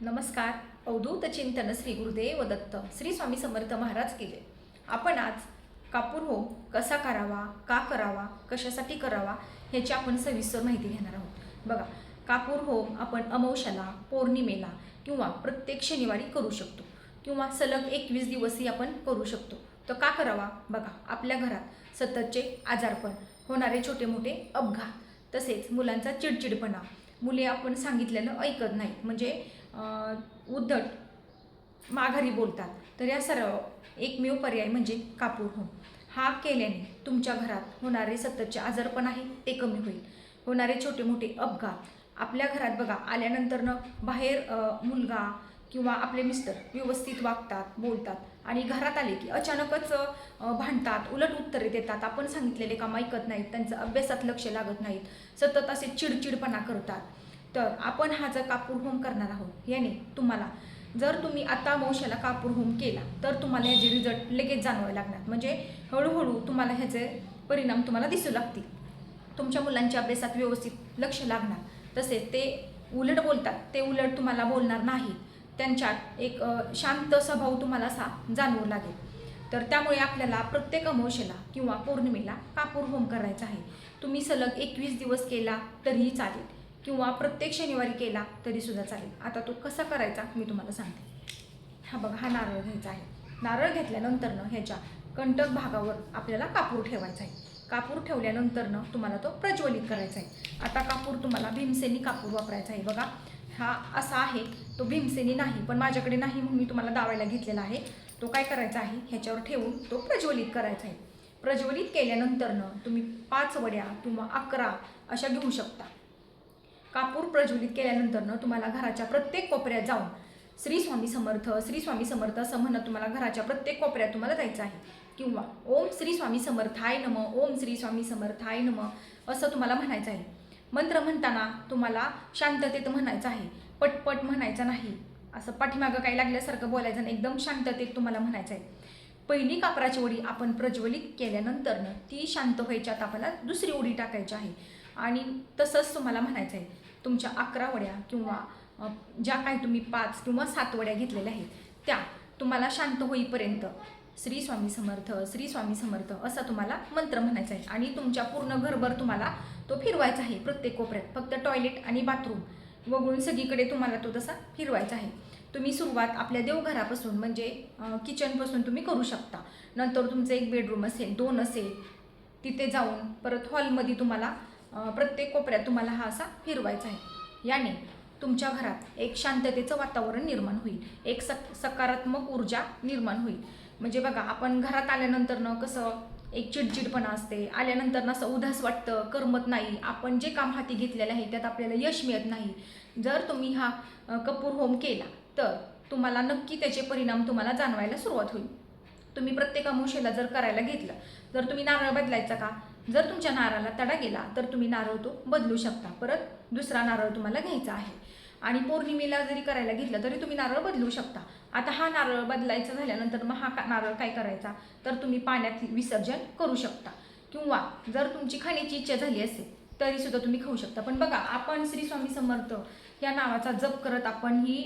नमस्कार. अवधूत चिंतन श्री गुरुदेव दत्त श्री स्वामी समर्थ महाराज केले आपण आज कापूर होम कसा करावा का करावा कशासाठी करावा ह्याची आपण सविस्तर माहिती घेणार आहोत. बघा कापूर होम आपण अमावश्याला पौर्णिमेला किंवा प्रत्येक शनिवारी करू शकतो. किंवा सलग एकवीस दिवसही आपण करू शकतो. तर का करावा? बघा आपल्या घरात सततचे आजारपण होणारे छोटे मोठे अपघात तसेच मुलांचा चिडचिडपणा. मुले आपण सांगितलेलं ऐकत नाहीत. म्हणजे उद्धट माघारी बोलतात. तर या सर्व एकमेव पर्याय म्हणजे कापूर होम. हा केल्याने तुमच्या घरात होणारे सततचे आजारपण आहे ते कमी होईल. होणारे छोटे मोठे अपघात आपल्या घरात बघा आल्यानंतरनं बाहेर मुलगा किंवा आपले मिस्टर व्यवस्थित वागतात बोलतात आणि घरात आले की अचानकच भांडतात उलट उत्तरे देतात. आपण सांगितलेले काम ऐकत नाहीत त्यांचं अभ्यासात लक्ष लागत नाहीत. सतत असे चिडचिडपणा करतात. तर आपण हा जर कापूर होम करणार आहोत याने तुम्हाला जर तुम्ही आता वंशाला कापूर होम केला तर तुम्हाला ह्याचे रिझल्ट लगेच जाणवावे लागणार. म्हणजे हळूहळू तुम्हाला ह्याचे परिणाम तुम्हाला दिसू लागतील. तुमच्या मुलांच्या अभ्यासात व्यवस्थित लक्ष लागणार. तसेच ते उलट बोलतात ते उलट तुम्हाला बोलणार नाही. त्यांच्यात एक शांत स्वभाव तुम्हाला असा जाणवू लागेल. तर त्यामुळे आपल्याला प्रत्येक अमावशेला किंवा पौर्णिमेला कापूर होम करायचा आहे. तुम्ही सलग एकवीस दिवस केला तरीही चालेल. किंवा प्रत्येक शनिवारी केला तरी सुद्धा चालेल. आता तो कसा करायचा मी तुम्हाला सांगते. हा बघा हा नारळ घ्यायचा आहे. नारळ घेतल्यानंतरनं ह्याच्या कंटक भागावर आपल्याला कापूर ठेवायचा आहे. कापूर ठेवल्यानंतरनं तुम्हाला तो प्रज्वलित करायचा आहे. आता कापूर तुम्हाला भीमसेनी कापूर वापरायचा आहे. बघा हा असा आहे. तो भीमसेनी नाही पण माझ्याकडे नाही म्हणून मी तुम्हाला दावायला घेतलेला आहे. तो काय करायचा आहे? ह्याच्यावर ठेवून तो प्रज्वलित करायचा आहे. प्रज्वलित केल्यानंतरनं तुम्ही पाच वड्या किंवा अकरा अशा घेऊ शकता. कापूर प्रज्वलित केल्यानंतरनं तुम्हाला घराच्या प्रत्येक कोपऱ्यात जाऊन श्री स्वामी समर्थ श्री स्वामी समर्थ असं म्हणत तुम्हाला घराच्या प्रत्येक कोपऱ्यात तुम्हाला जायचं आहे. किंवा ओम श्री स्वामी समर्थाय नम ओम श्री स्वामी समर्थाय नम असं तुम्हाला म्हणायचं आहे. मंत्र म्हणताना तुम्हाला शांततेत म्हणायचं आहे. पटपट म्हणायचं नाही. असं पाठीमागं काही लागल्यासारखं बोलायचं नाही. एकदम शांततेत तुम्हाला म्हणायचं आहे. पहिली कापराची उडी आपण प्रज्वलित केल्यानंतरनं ती शांत व्हायच्यात आपल्याला दुसरी उडी टाकायची आहे. आणि तसंच तुम्हाला म्हणायचं आहे. तुमच्या अकरा वड्या किंवा ज्या काही तुम्ही पाच किंवा सात वड्या घेतलेल्या आहेत त्या तुम्हाला शांत होईपर्यंत श्री स्वामी समर्थ श्री स्वामी समर्थ असा तुम्हाला मंत्र म्हणायचा आहे. आणि तुमच्या पूर्ण घरभर तुम्हाला तो फिरवायचा आहे प्रत्येक कोपऱ्यात. फक्त टॉयलेट आणि बाथरूम वगळून सगळीकडे तुम्हाला तो तसा फिरवायचा आहे. तुम्ही सुरुवात आपल्या देवघरापासून म्हणजे किचनपासून तुम्ही करू शकता. नंतर तुमचं एक बेडरूम असेल दोन असेल तिथे जाऊन परत हॉलमध्ये तुम्हाला प्रत्येक कोपऱ्यात तुम्हाला हा असा फिरवायचा आहे. याने तुमच्या घरात एक शांततेचं वातावरण निर्माण होईल. एक सक सकारात्मक ऊर्जा निर्माण होईल. म्हणजे बघा आपण घरात आल्यानंतरनं कसं एक चिडचिडपणा असते आल्यानंतर असं उदास वाटतं करमत नाही. आपण जे काम हाती घेतलेलं आहे त्यात आपल्याला यश मिळत नाही. जर तुम्ही हा कपूर होम केला तर तुम्हाला नक्की त्याचे परिणाम तुम्हाला जाणवायला सुरुवात होईल. तुम्ही प्रत्येक अमुषेला जर करायला घेतलं जर तुम्ही नारळ बदलायचा का जर तुमच्या नारळाला तडा गेला तर तुम्ही नारळ तो बदलू शकता. परत दुसरा नारळ तुम्हाला घ्यायचा आहे. आणि पौर्णिमेला जरी करायला घेतलं तरी तुम्ही नारळ बदलू शकता. आता हा नारळ बदलायचा झाल्यानंतर मग हा का- नारळ काय करायचा? तर तुम्ही पाण्यात विसर्जन करू शकता. किंवा जर तुमची खाण्याची इच्छा झाली असेल तरीसुद्धा तुम्ही खाऊ शकता. पण बघा आपण श्री स्वामी समर्थ या नावाचा जप करत आपण ही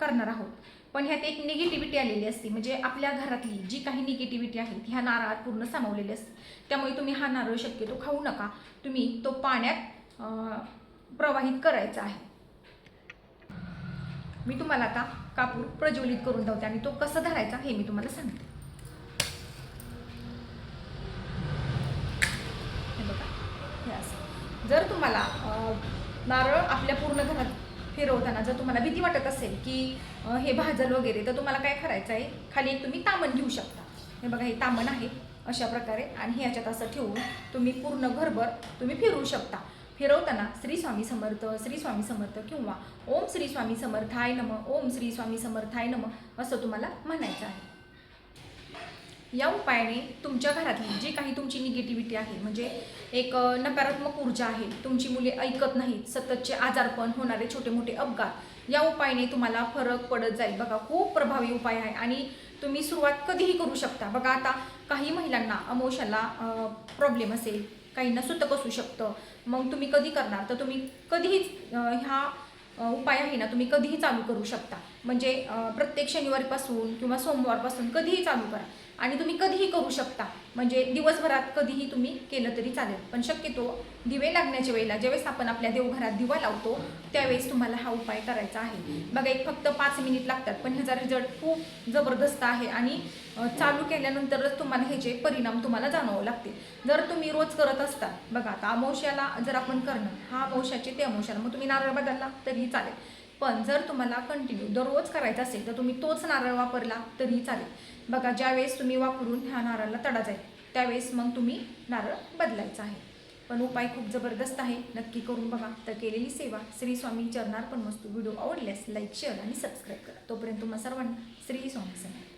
करणार आहोत. पण ह्यात एक निगेटिव्हिटी आलेली असते. म्हणजे आपल्या घरातली जी काही निगेटिव्हिटी आहे ती ह्या नारळात पूर्ण सामावलेली असते त्यामुळे तुम्ही हा नारळ शक्यतो खाऊ नका. तुम्ही तो पाण्यात प्रवाहित करायचा आहे. मी तुम्हाला आता कापूर प्रज्वलित करून धावते आणि तो कसा धरायचा हे मी तुम्हाला सांगते. हे बघा हे असं. जर तुम्हाला नारळ आपल्या पूर्ण घरात फिरवताना जर तुम्हाला भीती वाटत असेल की हे भाजल वगैरे तर तुम्हाला काय करायचं आहे? खाली एक तुम्ही तामण घेऊ शकता. हे बघा हे तामण आहे अशा प्रकारे आणि हे याच्यात असं ठेवून तुम्ही पूर्ण घरभर तुम्ही फिरवू शकता. फिरवताना श्री स्वामी समर्थ श्री स्वामी समर्थ किंवा ओम श्री स्वामी समर्थाय नम ओम श्री स्वामी समर्थाय नम असं तुम्हाला म्हणायचं आहे. या उपायाने तुमच्या घरातली जी काही तुमची निगेटिव्हिटी आहे म्हणजे एक नकारात्मक ऊर्जा आहे तुमची मुले ऐकत नाहीत सततचे आजारपण होणारे छोटे मोठे अपघात या उपायाने तुम्हाला फरक पडत जाईल. बघा खूप प्रभावी उपाय आहे आणि तुम्ही सुरुवात कधीही करू शकता. बघा आता काही महिलांना अमोशाला प्रॉब्लेम असेल काहींना सुतक असू शकतं. मग तुम्ही कधी करणार? तर तुम्ही कधीही ह्या उपाय आहे ना तुम्ही कधीही चालू करू शकता. म्हणजे प्रत्येक शनिवारपासून किंवा सोमवारपासून कधीही चालू करा. आणि तुम्ही कधीही करू शकता. म्हणजे दिवसभरात कधीही तुम्ही केलं तरी चालेल. पण शक्यतो दिवे लागण्याच्या वेळेला ज्यावेळेस आपण आपल्या देवघरात दिवा लावतो त्यावेळेस तुम्हाला हा उपाय करायचा आहे. बघा एक फक्त पाच मिनिट लागतात पण ह्याचा रिझल्ट खूप जबरदस्त आहे आणि चालू केल्यानंतरच तुम्हाला ह्याचे परिणाम तुम्हाला जाणवावं लागतील. जर तुम्ही रोज करत असता बघा आता अमावश्याला जर आपण करणं हा अमावश्याचे ते अमावश्याला मग तुम्ही नारळ बदलला तरीही चालेल. पण जर तुम्हाला कंटिन्यू दररोज करायचा असेल तर तुम्ही तोच नारळ वापरला तरी चालेल. बघा ज्यावेळेस तुम्ही वापरून ह्या नारळाला तडा जाईल त्यावेळेस मग तुम्ही नारळ बदलायचा आहे. पण उपाय खूप जबरदस्त आहे. नक्की करून बघा. तर केलेली सेवा श्री स्वामी चरणार पण मस्त व्हिडिओ आवडल्यास लाईक शेअर आणि सबस्क्राईब करा. तोपर्यंत तुम्हा सर्वांना श्री स्वामी समर्थ